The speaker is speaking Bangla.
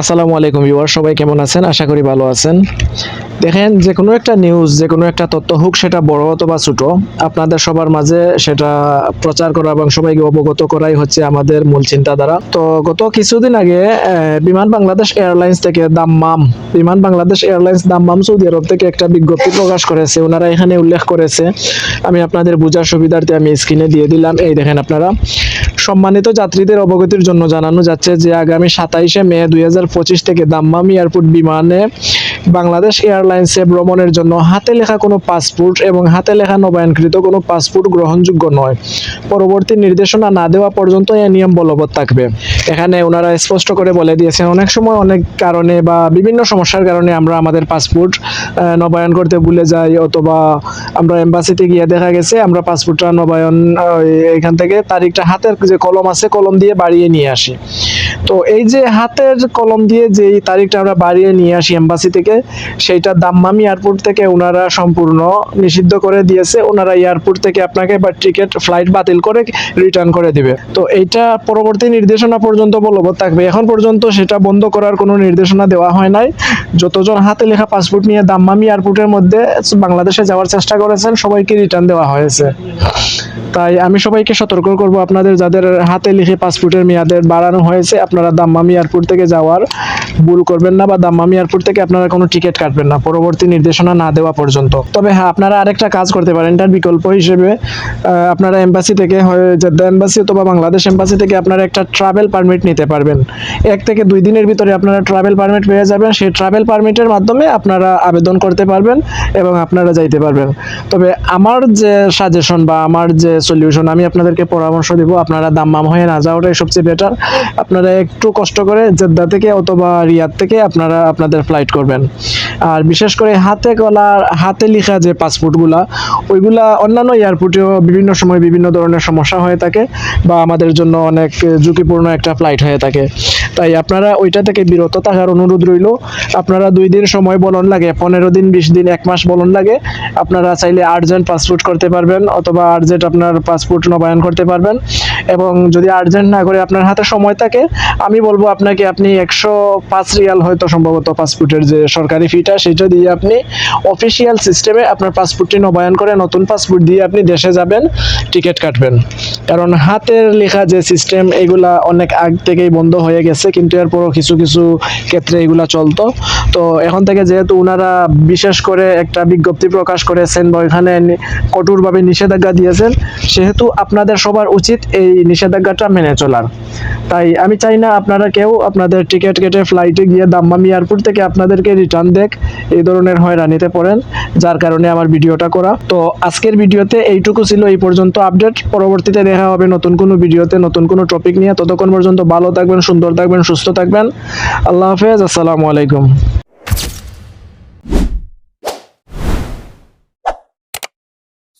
আসসালামু আলাইকুম ভিউয়ার সবাই কেমন আছেন? আশা করি ভালো আছেন। দেখেন যে কোনো একটা নিউজ যে কোনো একটা তথ্য হোক, সেটা বড় অথবা ছোট, আপনাদের সবার মাঝে সেটা প্রচার করা এবং সবাইকে অবগত করাই হচ্ছে আমাদের মূল চিন্তাধারা। তো গত কিছুদিন আগে বিমান বাংলাদেশ এয়ারলাইন্স থেকে Dammam, Biman Bangladesh airlines Dammam Saudi Arab থেকে একটা বিজ্ঞপ্তি প্রকাশ করেছে। ওনারা এখানে উল্লেখ করেছে। আমি আপনাদের বোঝার সুবিধার্থে আমি স্ক্রিনে দিয়ে দিলাম। এই দেখেন আপনারা। সম্মানিত যাত্রীদের অবগতির জন্য জানানো যাচ্ছে যে আগামী সাতাইশে মে দুই হাজার পঁচিশ থেকে দাম্মাম এয়ারপোর্ট বিমানে বাংলাদেশ এয়ারলাইন্সে ভ্রমণের জন্য হাতে লেখা কোনো পাসপোর্ট এবং হাতে লেখা নবায়নকৃত কোনো পাসপোর্ট গ্রহণযোগ্য নয়। পরবর্তী নির্দেশনা না দেওয়া পর্যন্ত এই নিয়ম বলবৎ থাকবে। এখানে ওনারা স্পষ্ট করে বলে দিয়েছেন, অনেক সময় অনেক কারণে বা বিভিন্ন সমস্যার কারণে আমরা আমাদের পাসপোর্ট নবায়ন করতে ভুলে যাই অথবা আমরা এম্বাসিতে গিয়ে দেখা গেছে, আমরা পাসপোর্টটা নবায়ন এখান থেকে তারিখটা হাতের যে কলম আছে, কলম দিয়ে বাড়িয়ে নিয়ে আসি। তো এই যে হাতের কলম দিয়ে যে তারিখটা আমরা বাড়িয়ে নিয়ে আসি এম্বাসি থেকে সেইটা দাম্মাম এয়ারপোর্ট থেকে ওনারা সম্পূর্ণ নিষিদ্ধ করে দিয়েছে। ওনারা এয়ারপোর্ট থেকে আপনাকে বা টিকিট ফ্লাইট বাতিল করে রিটার্ন করে দিবে। তো এইটা পরবর্তী নির্দেশনা পর্যন্ত বলবৎ থাকবে। এখন পর্যন্ত সেটা বন্ধ করার কোনো নির্দেশনা দেওয়া হয় নাই। যতজন হাতে লেখা পাসপোর্ট নিয়ে দাম্মাম এয়ারপোর্টের মধ্যে বাংলাদেশে যাওয়ার চেষ্টা করেছেন, সবাইকে রিটার্ন দেওয়া হয়েছে। তাই আমি সবাইকে সতর্ক করব আপনাদের যাদের হাতে লিখে পাসপোর্টের মেয়াদের বাড়ানো হয়েছে, আপনারা দাম্মাম এয়ারপোর্ট থেকে যাওয়ার ভুল করবেন না বা দাম্মাম এয়ারপোর্ট থেকে আপনারা কোনো টিকিট কাটবেন না পরবর্তী নির্দেশনা না দেওয়া পর্যন্ত। তবে হ্যাঁ আপনারা আরেকটা কাজ করতে পারেন তার বিকল্প হিসেবে আপনারা এম্বাসি থেকে জেদ্দা এম্বাসি অথবা বাংলাদেশ এম্বাসি থেকে আপনারা একটা ট্রাভেল পারমিট নিতে পারবেন। এক থেকে দুই দিনের ভিতরে আপনারা ট্রাভেল পারমিট পেয়ে যাবেন, সেই ট্রাভেল পারমিটের মাধ্যমে আপনারা আবেদন করতে পারবেন এবং আপনারা যাইতে পারবেন। তবে আমার যে সাজেশন বা আমার যে সলিউশন আমি আপনাদেরকে পরামর্শ দিব। আপনারা দাম্মাম হয়ে না যাওয়াটাই সবচেয়ে বেটার আপনারা একটু কষ্ট করে জেদ্দা থেকে অথবা রিয়াদ থেকে আপনারা আপনাদের ফ্লাইট করবেন। আর বিশেষ করে হাতে কলা হাতে লেখা যে পাসপোর্টগুলা ওইগুলা অন্যান্য এয়ারপোর্টেও বিভিন্ন সময় বিভিন্ন ধরনের সমস্যা হয়ে থাকে বা আমাদের জন্য অনেক ঝুঁকিপূর্ণ একটা ফ্লাইট হয়ে থাকে। তাই আপনারা ওইটা থেকে বিরত থাকার অনুরোধ রইল। আপনারা দুই দিন সময় বলন লাগে, পনেরো দিন, বিশ দিন, এক মাস বলন লাগে। আপনারা চাইলে আর্জেন্ট পাসপোর্ট করতে পারবেন অথবা আর্জেন্ট আপনার পাসপোর্ট নবায়ন করতে পারবেন এবং যদি আর্জেন্ট না করে আপনার হাতে সময় থাকে, আমি বলব আপনাকে আপনি একশো পাঁচ রিয়াল হয়তো সম্ভবত পাসপোর্টের যে সরকারি ফিটা সেটা দিয়ে আপনি অফিসিয়াল সিস্টেমে আপনার পাসপোর্টটি নবায়ন করে নতুন পাসপোর্ট দিয়ে আপনি দেশে যাবেন টিকিট কাটবেন। কারণ হাতের লেখা যে সিস্টেম এগুলা অনেক আগ থেকেই বন্ধ হয়ে গেছে, কিন্তু এরপরও কিছু কিছু ক্ষেত্রে এগুলা চলতো। তো এখন থেকে যেহেতু ওনারা বিশেষ করে একটা বিজ্ঞপ্তি প্রকাশ করেছেন বা এখানে নি- কঠোরভাবে নিষেধাজ্ঞা দিয়েছেন সেহেতু আপনাদের সবার উচিত এই নিষেধাজ্ঞাটা মেনে চলার। তাই আমি চাই না আপনারা কেউ আপনাদের টিকিট কেটে ফ্লাইটে গিয়ে দাম্মাম এয়ারপোর্ট থেকে আপনাদেরকে রিটার্ন দেখ, এই ধরনের হয়রানিতে পড়েন, যার কারণে আমার ভিডিওটা করা। তো আজকের ভিডিওতে এইটুকু ছিল, এই পর্যন্ত আপডেট পরবর্তীতে দেখা হবে নতুন কোনো ভিডিওতে, নতুন কোনো টপিক নিয়ে। ততক্ষণ পর্যন্ত ভালো থাকবেন, সুন্দর থাকবেন, সুস্থ থাকবেন। আল্লাহ হাফেজ, আসসালামু আলাইকুম।